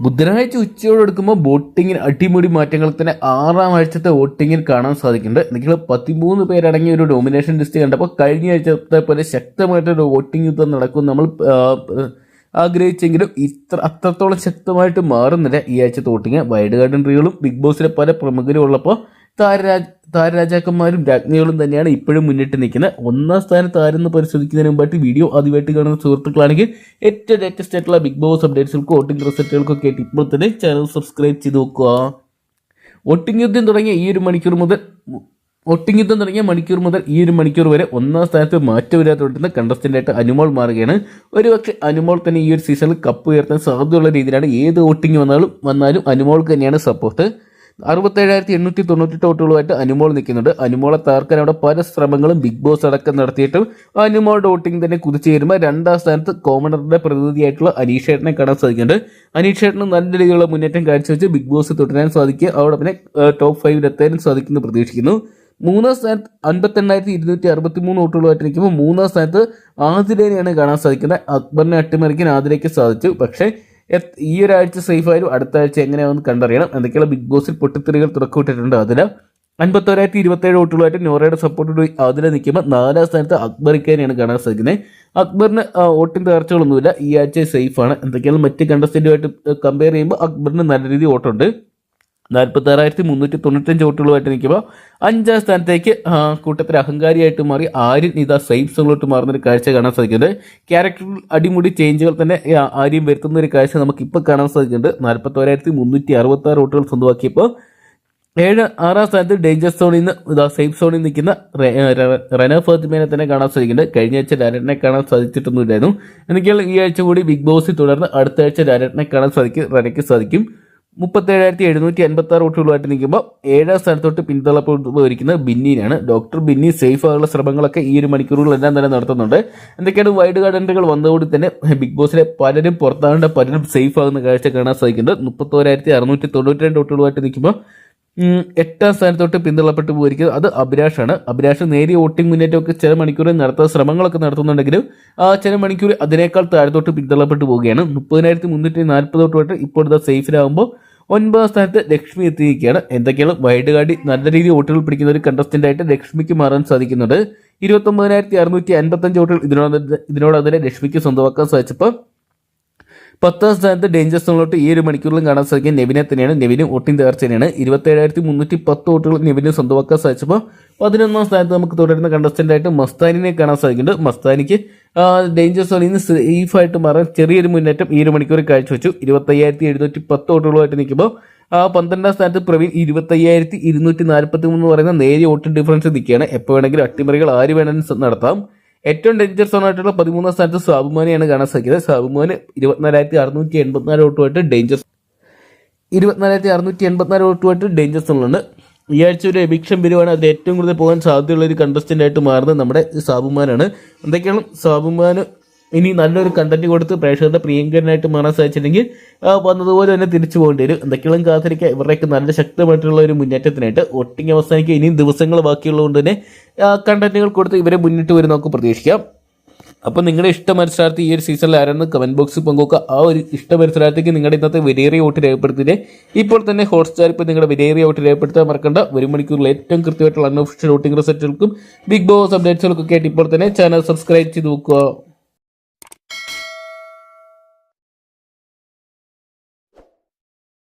ബുധനാഴ്ച ഉച്ചയോടെ എടുക്കുമ്പോൾ വോട്ടിങ്ങിന് അടിമുടി മാറ്റങ്ങൾ തന്നെ ആറാം ആഴ്ചത്തെ വോട്ടിങ്ങിൽ കാണാൻ സാധിക്കുന്നുണ്ട്. നിങ്ങൾ പതിമൂന്ന് പേരടങ്ങിയ ഒരു ഡോമിനേഷൻ ലിസ്റ്റ് കണ്ടപ്പോൾ കഴിഞ്ഞ ആഴ്ചത്തെ പോലെ ശക്തമായിട്ടൊരു വോട്ടിംഗ് യുദ്ധം നടക്കും നമ്മൾ ആഗ്രഹിച്ചെങ്കിലും ഇത്ര അത്രത്തോളം ശക്തമായിട്ട് മാറുന്നില്ല ഈ ആഴ്ചത്തെ വോട്ടിങ് വൈഡ് ഗാർഡൻ റീകളും ബിഗ് ബോസിലെ പല പ്രമുഖരും ഉള്ളപ്പോൾ താരരാജ താരരാജാക്കന്മാരും രാജ്ഞികളും തന്നെയാണ് ഇപ്പോഴും മുന്നിട്ട് നിൽക്കുന്നത്. ഒന്നാം സ്ഥാനത്ത് ആരെന്ന് പരിശോധിക്കുന്നതിന് മുമ്പായിട്ട് വീഡിയോ ആദ്യമായിട്ട് കാണുന്ന സുഹൃത്തുക്കളാണെങ്കിൽ ഏറ്റവും ലേറ്റസ്റ്റ് ആയിട്ടുള്ള ബിഗ് ബോസ് അപ്ഡേറ്റ്സുകൾക്കും വോട്ടിംഗ് റിസൾട്ടുകൾക്കൊക്കെ ആയിട്ട് ഇപ്പോൾ തന്നെ ചാനൽ സബ്സ്ക്രൈബ് ചെയ്ത് നോക്കുക. വോട്ടിംഗ് യുദ്ധം തുടങ്ങിയ ഈ ഒരു മണിക്കൂർ മുതൽ വോട്ടിംഗ് യുദ്ധം തുടങ്ങിയ മണിക്കൂർ മുതൽ ഈ ഒരു മണിക്കൂർ വരെ ഒന്നാം സ്ഥാനത്ത് മാറ്റമില്ലാതെ തുടരുന്ന കണ്ടസ്റ്റന്റായിട്ട് അനുമോൾ മാറുകയാണ്. ഒരുപക്ഷെ അനുമോൾ തന്നെ ഈ ഒരു സീസണിൽ കപ്പ് ഉയർത്താൻ സാധ്യതയുള്ള രീതിയിലാണ് ഏത് വോട്ടിംഗ് വന്നാലും വന്നാലും അനുമോൾക്ക് തന്നെയാണ് സപ്പോർട്ട് അറുപത്തേഴായിരത്തി എണ്ണൂറ്റി തൊണ്ണൂറ്റെട്ട് വോട്ടുകളുമായിട്ട് അനുമോൾ നിൽക്കുന്നുണ്ട്. അനുമോളെ തകർക്കാൻ അവിടെ പല ശ്രമങ്ങളും ബിഗ് ബോസ് അടക്കം നടത്തിയിട്ടും അനുമോൾ വോട്ടിംഗ് തന്നെ കുതിച്ചു കയറുമ്പോൾ രണ്ടാം സ്ഥാനത്ത് കോമണറുടെ പ്രതിനിധിയായിട്ടുള്ള അനീഷേട്ടനെ കാണാൻ സാധിക്കുന്നുണ്ട്. അനീഷേട്ടന് നല്ല രീതിയിലുള്ള മുന്നേറ്റം കാഴ്ചവെച്ച് ബിഗ് ബോസ് തുടരാൻ സാധിക്കുക. അവിടെ പിന്നെ ടോപ്പ് ഫൈവിൽ എത്താനും സാധിക്കുമെന്ന് പ്രതീക്ഷിക്കുന്നു. മൂന്നാം സ്ഥാനത്ത് അൻപത്തെണ്ണായിരത്തി ഇരുന്നൂറ്റി അറുപത്തി മൂന്ന് വോട്ടുകളുമായിട്ട് നിൽക്കുമ്പോൾ മൂന്നാം സ്ഥാനത്ത് ആതിരേനെയാണ് കാണാൻ സാധിക്കുന്നത്. അക്ബറിനെ അട്ടിമറിക്കാൻ ആതിരയ്ക്ക് സാധിച്ചു. പക്ഷേ ഈ ഒരാഴ്ച സേഫ് ആയാലും അടുത്ത ആഴ്ച എങ്ങനെയാണെന്ന് കണ്ടറിയണം. എന്തൊക്കെയാണ് ബിഗ് ബോസിൽ പൊട്ടിത്തെറികൾ തുറക്കുവിട്ടിട്ടുണ്ട് അതിൽ അൻപത്തോരായിരത്തി ഇരുപത്തേഴ് വോട്ടുകളായിട്ട് നോറയുടെ സപ്പോർട്ടോട് അതിൽ നിൽക്കുമ്പോൾ നാലാം സ്ഥാനത്ത് അക്ബറിക്കാനെയാണ് കാണാൻ സാധിക്കുന്നത്. അക്ബറിന് വോട്ടിംഗ് തകർച്ചകളൊന്നുമില്ല. ഈ ആഴ്ച സേഫാണ് എന്തൊക്കെയാണ് മറ്റ് കണ്ടസ്റ്റന്റുമായിട്ട് കമ്പയർ ചെയ്യുമ്പോൾ അക്ബറിന് നല്ല രീതിയിൽ വോട്ടുണ്ട്. നാൽപ്പത്തി ആറായിരത്തി മുന്നൂറ്റി തൊണ്ണൂറ്റഞ്ച് വോട്ടുകളുമായിട്ട് നിൽക്കുമ്പോൾ അഞ്ചാം സ്ഥാനത്തേക്ക് കൂട്ടത്തിൽ അഹങ്കാരിയായിട്ട് മാറി ആര്യൻ ഇതാ സേഫ് സോണിലോട്ട് മാറുന്ന ഒരു കാഴ്ച കാണാൻ സാധിക്കുന്നുണ്ട്. ക്യാരക്ടറിൽ അടിമുടി ചേഞ്ചുകൾ തന്നെ ആര്യം വരുത്തുന്ന ഒരു കാഴ്ച നമുക്ക് ഇപ്പോൾ കാണാൻ സാധിക്കുന്നുണ്ട്. നാൽപ്പത്തോരായിരത്തി മുന്നൂറ്റി അറുപത്തി ആറ് വോട്ടുകൾ സ്വന്തമാക്കിയപ്പോൾ ഏഴ് ആറാം സ്ഥാനത്ത് ഡേഞ്ചർ സോണിൽ നിന്ന് ഇതാ സേഫ് സോണിൽ നിൽക്കുന്ന റന ഫാത്തിമേനെ തന്നെ കാണാൻ സാധിക്കുന്നുണ്ട്. കഴിഞ്ഞ ആഴ്ച രാരട്ടിനെ കാണാൻ സാധിച്ചിട്ടൊന്നുമില്ലായിരുന്നു. എന്നൊക്കെയാണ് ഈ ആഴ്ച കൂടി ബിഗ് ബോസിൽ തുടർന്ന് അടുത്ത ആഴ്ച രാരട്ടിനെ കാണാൻ സാധിക്കും റനയ്ക്ക് സാധിക്കും. മുപ്പത്തേഴായിരത്തി എഴുന്നൂറ്റി അൻപത്തി ആറ് വോട്ടുകളുമായിട്ട് നിൽക്കുമ്പോൾ ഏഴാം സ്ഥാനത്തോട്ട് പിന്തള്ളപ്പെട്ടിരിക്കുന്നത് ബിന്നിനാണ്. ഡോക്ടർ ബിന്നി സേഫ് ആകാനുള്ള ശ്രമങ്ങളൊക്കെ ഈ ഒരു മണിക്കൂറുകളെല്ലാം തന്നെ നടത്തുന്നുണ്ട്. എന്തൊക്കെയാണ് വൈഡ് ഗാർഡന്റുകൾ വന്നതോടെ തന്നെ ബിഗ് ബോസിലെ പലരും പുറത്താകേണ്ട പലരും സേഫ് ആകുന്ന കാഴ്ച കാണാൻ സാധിക്കുന്നുണ്ട്. മുപ്പത്തോരായിരത്തി അറുന്നൂറ്റി തൊണ്ണൂറ്റി രണ്ട് വോട്ടുകളുമായിട്ട് നിൽക്കുമ്പോൾ എട്ടാം സ്ഥാനത്തോട്ട് പിന്തള്ളപ്പെട്ട് പോയിരിക്കുന്നത് അത് അഭിലാഷാണ്. അഭിലാഷ് നേരിയ വോട്ടിംഗ് മുന്നേറ്റമൊക്കെ ചില മണിക്കൂറിൽ നടത്തുന്ന ശ്രമങ്ങളൊക്കെ നടത്തുന്നുണ്ടെങ്കിലും ആ ചില മണിക്കൂർ അതിനേക്കാൾ താഴത്തോട്ട് പിന്തള്ളപ്പെട്ട് പോവുകയാണ്. മുപ്പതിനായിരത്തി മുന്നൂറ്റി നാൽപ്പത് വോട്ടുമായിട്ട് ഇപ്പോഴത്തെ സേഫിലാകുമ്പോൾ ഒൻപതാം സ്ഥാനത്ത് ലക്ഷ്മി എത്തിയിരിക്കുകയാണ്. എന്തൊക്കെയാണ്? വൈഡ് കാടി നല്ല രീതിയിൽ വോട്ടുകൾ പിടിക്കുന്ന ഒരു കണ്ടസ്റ്റന്റ് ആയിട്ട് ലക്ഷ്മിക്ക് മാറാൻ സാധിക്കുന്നുണ്ട്. ഇരുപത്തൊമ്പതിനായിരത്തി അറുന്നൂറ്റി അൻപത്തഞ്ച് വോട്ടുകൾ ഇതിനോട് ഇതിനോടതിനെ ലക്ഷ്മിക്ക് സ്വന്തമാക്കാൻ സാധിച്ചപ്പോൾ പത്താം സ്ഥാനത്ത് ഡേഞ്ചർ സോണിലോട്ട് ഈ ഒരു മണിക്കൂറിലും കാണാൻ സാധിക്കുക നെവിനെ തന്നെയാണ്. നെവിനും വോട്ടിംഗ് തകർച്ചയാണ് ഇരുപത്തേഴായിരത്തി മുന്നൂറ്റി പത്ത് വോട്ടുകൾ നെവിന് സ്വന്തമാക്കാൻ സാധിച്ചപ്പോൾ പതിനൊന്നാം സ്ഥാനത്ത് നമുക്ക് തുടരുന്ന കണ്ടസ്റ്റന്റ് ആയിട്ട് മസ്താനിനെ കാണാൻ സാധിക്കുന്നുണ്ട്. മസ്താനിക്ക് ഡേഞ്ചർ സോണിൽ നിന്ന് സേഫായിട്ട് മാറാൻ ചെറിയൊരു മുന്നേറ്റം ഈ ഒരു മണിക്കൂർ കാഴ്ചവെച്ചു. ഇരുപത്തയ്യായിരത്തി എഴുന്നൂറ്റി പത്ത് വോട്ടുകളുമായിട്ട് നിൽക്കുമ്പോൾ ആ പന്ത്രണ്ടാം സ്ഥാനത്ത് പ്രവീൺ ഇരുപത്തയ്യായിരത്തി ഇരുന്നൂറ്റി നാൽപ്പത്തി മൂന്ന് പറയുന്ന നേരിയ വോട്ട് ഡിഫറൻസ് നിൽക്കുകയാണ്. എപ്പോൾ വേണമെങ്കിലും അട്ടിമറികൾ ആര് വേണമെങ്കിലും നടത്താം. ഏറ്റവും ഡേഞ്ചർ സോൺ ആയിട്ടുള്ള പതിമൂന്നാം സ്ഥാനത്ത് സാബുമാനെയാണ് കാണാൻ സാധിക്കുന്നത്. സാബുമാന് ഇരുപത്തിനാലായിരത്തി അറുന്നൂറ്റി എൺപത്തിനാല് വോട്ടുമായിട്ട് ഡേഞ്ചർ ഇരുപത്തിനാലായിരത്തി അറുന്നൂറ്റി എൺപത്തിനാല് വോട്ടുമായിട്ട് ഡേഞ്ചർ സോണിലുണ്ട് ഈ ആഴ്ച ഒരു എവിക്ഷൻ വരുവാണ് അത് ഏറ്റവും കൂടുതൽ പോകാൻ സാധ്യതയുള്ള ഒരു കണ്ടസ്റ്റന്റ് ആയിട്ട് മാറുന്നത് നമ്മുടെ സാബുമാനാണ്. എന്തൊക്കെയാണ്? സാബുമാന് ഇനി നല്ലൊരു കണ്ടന്റ് കൊടുത്ത് പ്രേക്ഷകരുടെ പ്രിയങ്കരനായിട്ട് മാറാൻ സാധിച്ചില്ലെങ്കിൽ വന്നതുപോലെ തന്നെ തിരിച്ചു പോകേണ്ടി വരും. എന്തൊക്കെയാണ് കാത്തിരിക്കുക. ഇവരുടെയൊക്കെ നല്ല ശക്തമായിട്ടുള്ള ഒരു മുന്നേറ്റത്തിനായിട്ട് ഒട്ടിങ് അവസാനിക്കുക. ഇനിയും ദിവസങ്ങൾ ബാക്കിയുള്ളതുകൊണ്ട് തന്നെ കണ്ടന്റുകൾ കൊടുത്ത് ഇവരെ മുന്നിട്ട് വരും നമുക്ക് പ്രതീക്ഷിക്കാം. അപ്പോൾ നിങ്ങളുടെ ഇഷ്ട മത്സരാർത്ഥി ഈ ഒരു സീസണിൽ ആരാണ് കമന്റ് ബോക്സിൽ പങ്കുവെക്കുക. ആ ഒരു ഇഷ്ട മത്സരാർത്ഥിക്ക് നിങ്ങളുടെ ഇന്നത്തെ വിലയേറിയ വോട്ട് രേഖപ്പെടുത്തിയിട്ട് ഇപ്പോൾ തന്നെ ഹോട്ട്സ്റ്റാർ ഇപ്പോൾ നിങ്ങളുടെ വിലയേറിയ വോട്ട് രേഖപ്പെടുത്താൻ മറക്കണ്ട. ഒരു മണിക്കൂറിൽ ഏറ്റവും കൃത്യമായിട്ടുള്ള അൺഒഫീഷ്യൽ വോട്ടിംഗ് റിസൾട്ടുകൾക്കും ബിഗ് ബോസ് അപ്ഡേറ്റ്സുകൾക്കൊക്കെ ആയിട്ട് ഇപ്പോൾ തന്നെ ചാനൽ സബ്സ്ക്രൈബ് ചെയ്ത് നോക്കുക